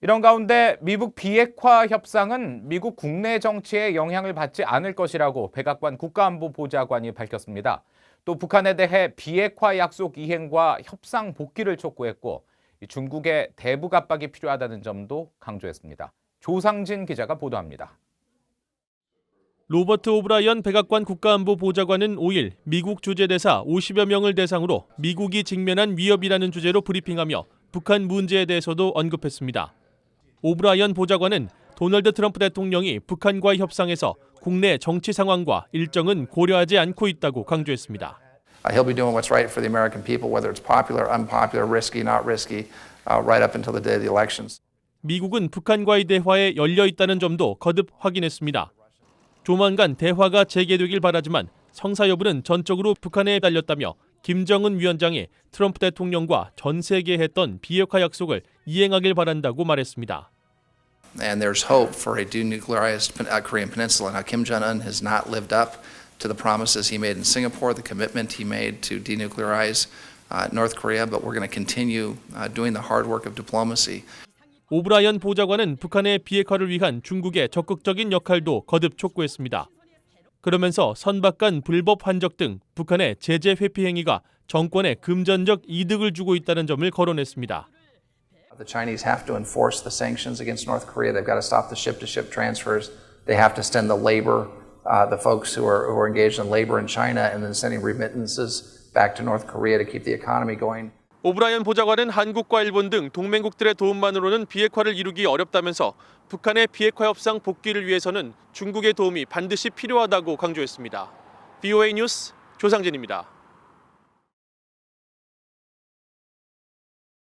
이런 가운데 미국 비핵화 협상은 미국 국내 정치에 영향을 받지 않을 것이라고 백악관 국가안보보좌관이 밝혔습니다. 또 북한에 대해 비핵화 약속 이행과 협상 복귀를 촉구했고 이 중국의 대북 압박이 필요하다는 점도 강조했습니다. 조상진 기자가 보도합니다. 로버트 오브라이언 백악관 국가안보보좌관은 5일 미국 주재대사 50여 명을 대상으로 미국이 직면한 위협이라는 주제로 브리핑하며 북한 문제에 대해서도 언급했습니다. 오브라이언 보좌관은 도널드 트럼프 대통령이 북한과의 협상에서 국내 정치 상황과 일정은 고려하지 않고 있다고 강조했습니다. Uh, he'll be doing what's right for the American people, whether it's popular, unpopular, risky, not risky, uh, right up until the day of the elections. 미국은 북한과의 대화에 열려 있다는 점도 거듭 확인했습니다. 조만간 대화가 재개되길 바라지만 성사 여부는 전적으로 북한에 달렸다며 김정은 위원장이 트럼프 대통령과 전 세계에 했던 비핵화 약속을 이행하길 바란다고 말했습니다. And there's hope for a denuclearized Pen- uh, Korean Peninsula. Now, Kim Jong un has not lived up to the promises he made in Singapore, the commitment he made to denuclearize uh, North Korea, but we're going to continue uh, doing the hard work of diplomacy. 오브라이언 보좌관은 북한의 비핵화를 위한 중국의 적극적인 역할도 거듭 촉구했습니다. 그러면서 선박 간 불법 환적 등 북한의 제재 회피 행위가 정권에 금전적 이득을 주고 있다는 점을 거론했습니다. The Chinese have to enforce the sanctions against North Korea. They've got to stop the ship to ship transfers. They have to send the labor, uh, the folks who are, who are engaged in labor in China, and then sending remittances back to North Korea to keep the economy going. 오브라이언 보좌관은 한국과 일본 등 동맹국들의 도움만으로는 비핵화를 이루기 어렵다면서 북한의 비핵화 협상 복귀를 위해서는 중국의 도움이 반드시 필요하다고 강조했습니다. BOA 뉴스 조상진입니다.